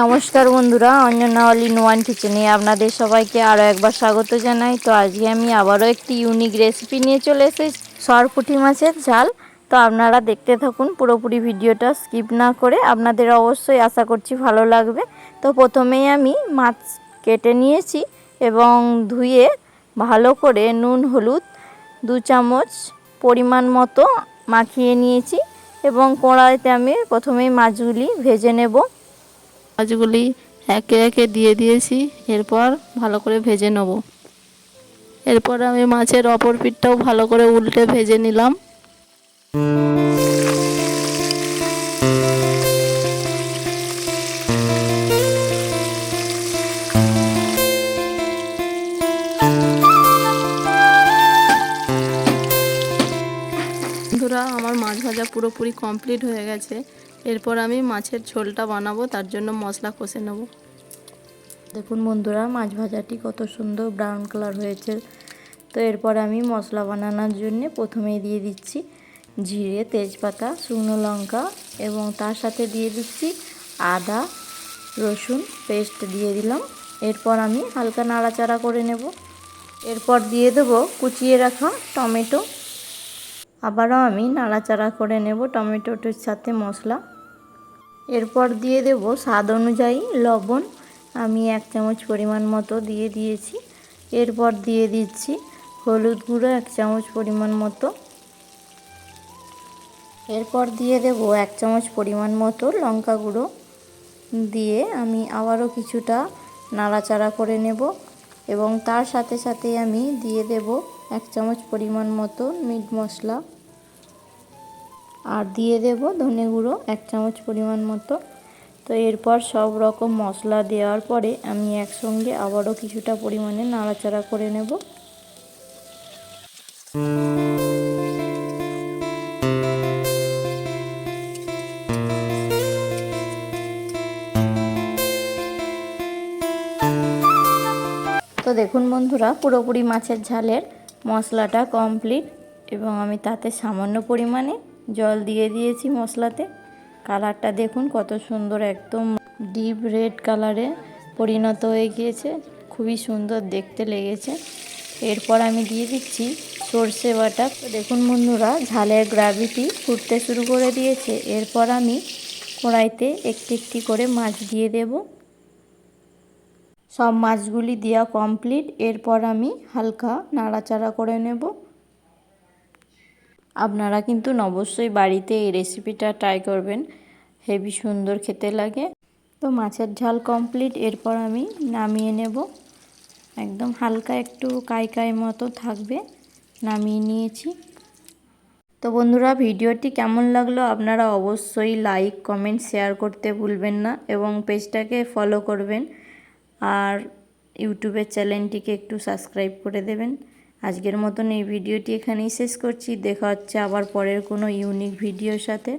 নমস্কার বন্ধুরা Anjana all in one কিচেনে আপনাদের সবাইকে আরও একবার স্বাগত জানাই। তো আজকে আমি আবারও একটি ইউনিক রেসিপি নিয়ে চলে এসেছি, সরপুঁটি মাছের ঝাল। তো আপনারা দেখতে থাকুন, পুরোপুরি ভিডিওটা স্কিপ না করে আপনাদের অবশ্যই আশা করছি ভালো লাগবে। তো প্রথমেই আমি মাছ কেটে নিয়েছি এবং ধুয়ে ভালো করে নুন, হলুদ, দু চামচ পরিমাণ মতো মাখিয়ে নিয়েছি এবং কড়াইতে আমি প্রথমেই মাছগুলি ভেজে নেব। মাছগুলি একে একে দিয়ে দিয়েছি, এরপর ভালো করে ভেজে নেব। এরপর আমি মাছের অপর পিঠটাও ভালো করে উল্টে ভেজে নিলাম। মাছ ভাজা পুরোপুরি কমপ্লিট হয়ে গেছে। এরপর আমি মাছের ঝোলটা বানাবো, তার জন্য মশলা কষে নেব। দেখুন বন্ধুরা, মাছ ভাজাটি কত সুন্দর ব্রাউন কালার হয়েছে। তো এরপর আমি মশলা বানানোর জন্য প্রথমেই দিয়ে দিচ্ছি জিরে, তেজপাতা, শুকনো লঙ্কা এবং তার সাথে দিয়ে দিচ্ছি আদা, রসুন পেস্ট দিয়ে দিলাম। এরপর আমি হালকা নাড়াচাড়া করে নেব। এরপর দিয়ে দেবো কুচিয়ে রাখা টমেটো। আবারও আমি নাড়াচাড়া করে নেব টমেটোটির সাথে মশলা। এরপর দিয়ে দেব স্বাদ অনুযায়ী লবণ। আমি এক চামচ পরিমাণ মতো দিয়ে দিয়েছি। এরপর দিয়ে দিচ্ছি হলুদ গুঁড়ো এক চামচ পরিমাণ মতো। এরপর দিয়ে দেব এক চামচ পরিমাণ মতো লঙ্কা গুঁড়ো। দিয়ে আমি আবারও কিছুটা নাড়াচাড়া করে নেব এবং তার সাথে সাথে আমি দিয়ে দেব এক চামচ পরিমাণ মতো মিট মশলা। আর দিয়ে দেব ধনে গুঁড়ো এক চামচ পরিমাণ মতো। তো এরপর সব রকম মশলা দেওয়ার পরে আমি একসঙ্গে আবারও কিছুটা পরিমাণে নাড়াচাড়া করে নেব। তো দেখুন বন্ধুরা, পুরোপুরি মাছের ঝালের মশলাটা কমপ্লিট এবং আমি তাতে সামান্য পরিমাণে জল দিয়ে দিয়েছি মশলাতে। কালারটা দেখুন কত সুন্দর, একদম ডিপ রেড কালারে পরিণত হয়ে গিয়েছে। খুবই সুন্দর দেখতে লেগেছে। এরপর আমি দিয়ে দিচ্ছি সর্ষে বাটা। দেখুন বন্ধুরা, ঝালের গ্রাভিটি ফুটতে শুরু করে দিয়েছে। এরপর আমি কড়াইতে একটি একটি করে মাছ দিয়ে দেব। সব মাছগুলি দেওয়া কমপ্লিট এরপর আমি হালকা নাড়াচাড়া করে নেব। আপনারা কিন্তু অবশ্যই বাড়িতে এই রেসিপিটা ট্রাই করবেন। হেভি সুন্দর খেতে লাগে। তো মাছের ঝাল কমপ্লিট এরপর আমি নামিয়ে নেব। একদম হালকা একটু কাই কাই মতো থাকবে, নামিয়ে নিয়েছি। তো বন্ধুরা, ভিডিওটি কেমন লাগল আপনারা অবশ্যই লাইক কমেন্ট শেয়ার করতে ভুলবেন না এবং পেজটাকে ফলো করবেন। আর ইউটিউবের চ্যানেলটিকে একটু সাবস্ক্রাইব করে দেবেন। আজকের মতন এই ভিডিওটি এখানেই শেষ করছি। দেখা হচ্ছে আবার পরের কোনো ইউনিক ভিডিওর সাথে।